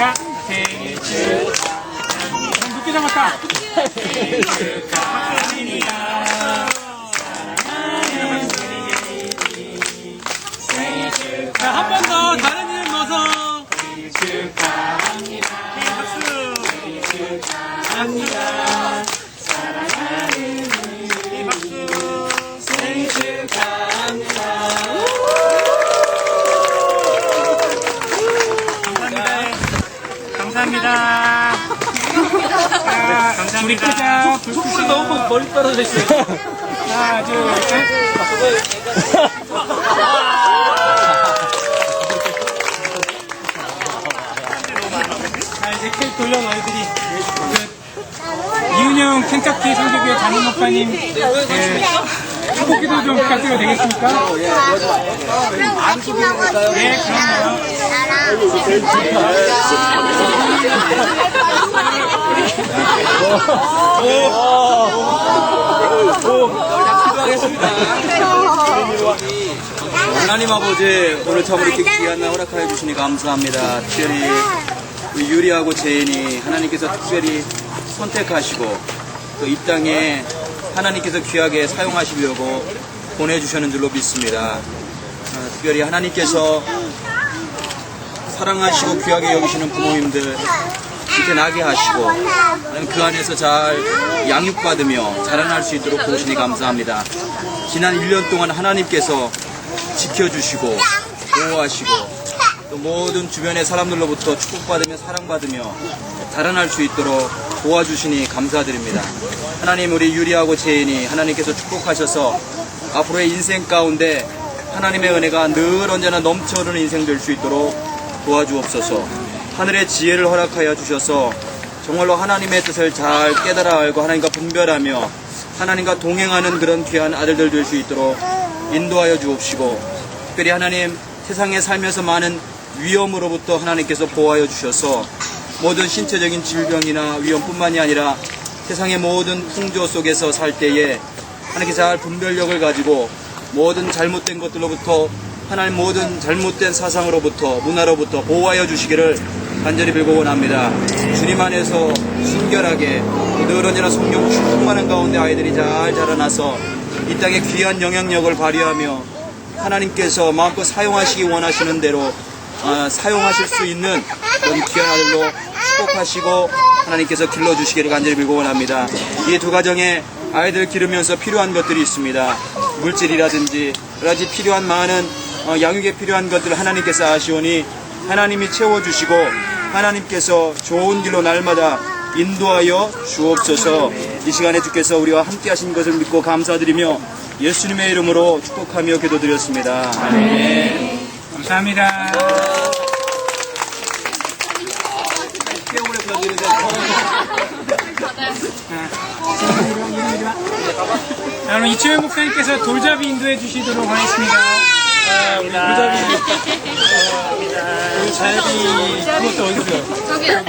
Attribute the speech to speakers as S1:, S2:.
S1: 생일 잡았다. 생일 축하. 자, 한번 더 다른 이름 넣어서. 생일 축하합니다. 박수. 생일 축하합니다. 감사합니다. 크자.
S2: 손으로 너무 멀리 떨어져 있어요.
S1: 하나, 둘, 셋. 자, 이제 케이크 돌려 너희들이. 그, 이은영 켄터키 성교교회 담임 목사님, 그, 축복기도 좀 부탁드려도 되겠습니까?
S3: 그럼 같이
S1: 그럼요.
S2: 하나님 아버지 오늘 참으로 이렇게 귀한 날 허락하여 주시니 감사합니다. 특별히 우리 유리하고 제인이 하나님께서 특별히 선택하시고 또 이 땅에 하나님께서 귀하게 사용하시려고 보내주셨는 줄로 믿습니다. 어, 특별히 하나님께서 사랑하시고 귀하게 여기시는 부모님들 이렇게 나게 하시고 그 안에서 잘 양육받으며 자라날 수 있도록 도우시니 감사합니다. 지난 1년 동안 하나님께서 지켜주시고 보호하시고 또 모든 주변의 사람들로부터 축복받으며 사랑받으며 자라날 수 있도록 도와주시니 감사드립니다. 하나님 우리 유리하고 제인이 하나님께서 축복하셔서 앞으로의 인생 가운데 하나님의 은혜가 늘 언제나 넘쳐흐르는 인생 될 수 있도록 도와주옵소서. 하늘의 지혜를 허락하여 주셔서 정말로 하나님의 뜻을 잘 깨달아 알고 하나님과 분별하며 하나님과 동행하는 그런 귀한 아들들 될 수 있도록 인도하여 주옵시고 특별히 하나님 세상에 살면서 많은 위험으로부터 하나님께서 보호하여 주셔서 모든 신체적인 질병이나 위험뿐만이 아니라 세상의 모든 풍조 속에서 살 때에 하나님께 잘 분별력을 가지고 모든 잘못된 것들로부터 하나님 모든 잘못된 사상으로부터 문화로부터 보호하여 주시기를 간절히 빌고 원합니다. 주님 안에서 순결하게 늘 언제나 성령 충만한 가운데 아이들이 잘 자라나서 이 땅에 귀한 영향력을 발휘하며 하나님께서 마음껏 사용하시기 원하시는 대로 아, 사용하실 수 있는 그런 귀한 아들로 축복하시고 하나님께서 길러주시기를 간절히 빌고 원합니다. 이 두 가정에 아이들 기르면서 필요한 것들이 있습니다. 물질이라든지 여러 가지 필요한 많은 어, 양육에 필요한 것들을 하나님께서 아시오니 하나님이 채워주시고 하나님께서 좋은 길로 날마다 인도하여 주옵소서 이 시간에 주께서 우리와 함께 하신 것을 믿고 감사드리며 예수님의 이름으로 축복하며 기도드렸습니다. 아멘.
S1: 감사합니다.
S2: 깨우려 불러드리는데
S1: 자, 그럼 이초현 목사님께서 돌잡이 인도해 주시도록 하겠습니다. 아, 우리 돌잡이. 돌잡이, 그것도 어디서?
S3: 저기요.